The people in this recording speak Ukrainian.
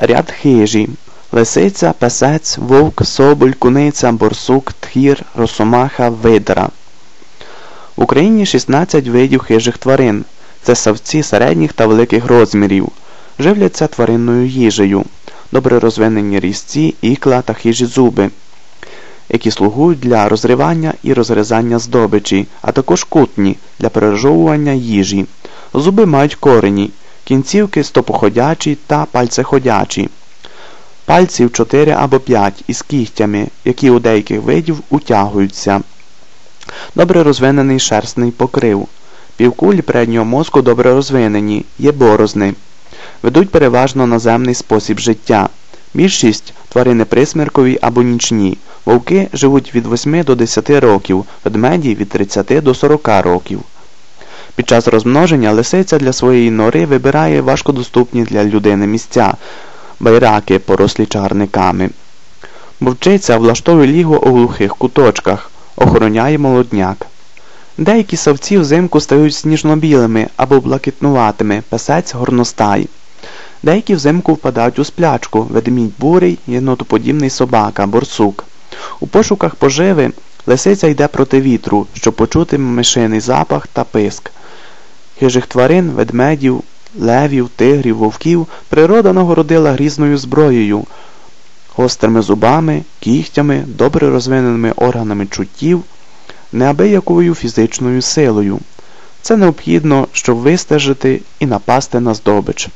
ряд хижі. Лисиця, песець, вовк, соболь, куниця, борсук, тхір, росомаха, видра. В Україні 16 видів хижих тварин. Це савці середніх та великих розмірів. Живляться тваринною їжею, добре розвинені різці, ікла та хижі зуби, які слугують для розривання і розрізання здобичі, а також кутні для пережовування їжі. Зуби мають корені, кінцівки стопоходячі та пальцеходячі. Пальців 4 або 5 із кігтями, які у деяких видів утягуються. Добре розвинений шерстний покрив. Півкулі переднього мозку добре розвинені, є борозни. Ведуть переважно наземний спосіб життя. Більшість тварини присмеркові або нічні. Вовки живуть від 8 до 10 років, ведмеді від 30 до 40 років. Під час розмноження лисиця для своєї нори вибирає важкодоступні для людини місця, байраки, порослі чагарниками. Вовчиця влаштовує лігво у глухих куточках, охороняє молодняк. Деякі савці взимку стають сніжно-білими або блакитнуватими, песець горностай. Деякі взимку впадають у сплячку, ведмідь бурий, єнотоподібний собака, борсук. У пошуках поживи лисиця йде проти вітру, щоб почути мишиний запах та писк. Хижих тварин, ведмедів, левів, тигрів, вовків природа нагородила грізною зброєю, гострими зубами, кігтями, добре розвиненими органами чуттів, неабиякою фізичною силою. Це необхідно, щоб вистежити і напасти на здобич.